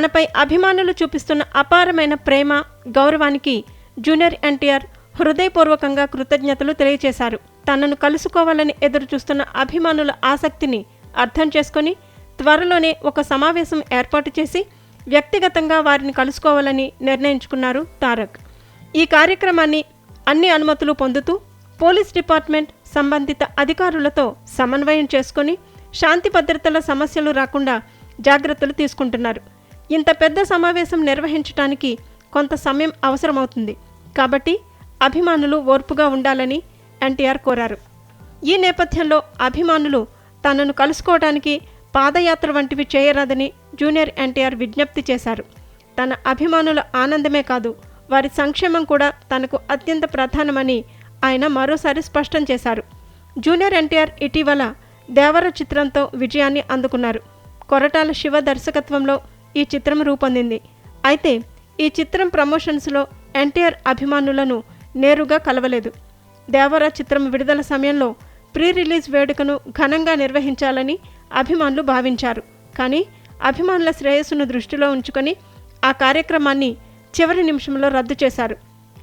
తనపై అభిమానులు చూపిస్తున్న అపారమైన ప్రేమ గౌరవానికి జూనియర్ ఎన్టీఆర్ హృదయపూర్వకంగా కృతజ్ఞతలు తెలియజేశారు తనను కలుసుకోవాలని ఎదురుచూస్తున్న అభిమానుల ఆసక్తిని అర్థం చేసుకొని త్వరలోనే ఒక సమావేశం ఏర్పాటు చేసి వ్యక్తిగతంగా వారిని కలుసుకోవాలని నిర్ణయించుకున్నారు తారక్. ఈ కార్యక్రమాన్ని అన్ని అనుమతులు పొందుతూ పోలీస్ డిపార్ట్మెంట్ సంబంధిత అధికారులతో సమన్వయం చేసుకొని శాంతి భద్రతల సమస్యలు రాకుండా జాగ్రత్తలు తీసుకుంటున్నారు. ఇంత పెద్ద సమావేశం నిర్వహించడానికి కొంత సమయం అవసరమవుతుంది. కాబట్టి అభిమానులు ఓర్పుగా ఉండాలని ఎన్టీఆర్ కోరారు. ఈ నేపథ్యంలో అభిమానులు తనను కలుసుకోవడానికి పాదయాత్ర వంటివి చేయరాదని జూనియర్ ఎన్టీఆర్ విజ్ఞప్తి చేశారు. తన అభిమానుల ఆనందమే కాదు వారి సంక్షేమం కూడా తనకు అత్యంత ప్రధానమని ఆయన మరోసారి స్పష్టం చేశారు. జూనియర్ ఎన్టీఆర్ ఇటీవల దేవర చిత్రంతో విజయాన్ని అందుకున్నారు. కొరటాల శివ దర్శకత్వంలో ఈ చిత్రం రూపొందింది. అయితే ఈ చిత్రం ప్రమోషన్స్లో ఎన్టీఆర్ అభిమానులను నేరుగా కలవలేదు. దేవర చిత్రం విడుదల సమయంలో ప్రీ రిలీజ్ వేడుకను ఘనంగా నిర్వహించాలని అభిమానులు భావించారు. కానీ అభిమానుల శ్రేయస్సును దృష్టిలో ఉంచుకొని ఆ కార్యక్రమాన్ని చివరి నిమిషంలో రద్దు చేశారు.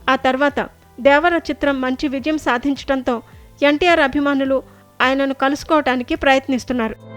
ఆ తర్వాత దేవర చిత్రం మంచి విజయం సాధించడంతో ఎన్టీఆర్ అభిమానులు ఆయనను కలుసుకోవటానికి ప్రయత్నిస్తున్నారు.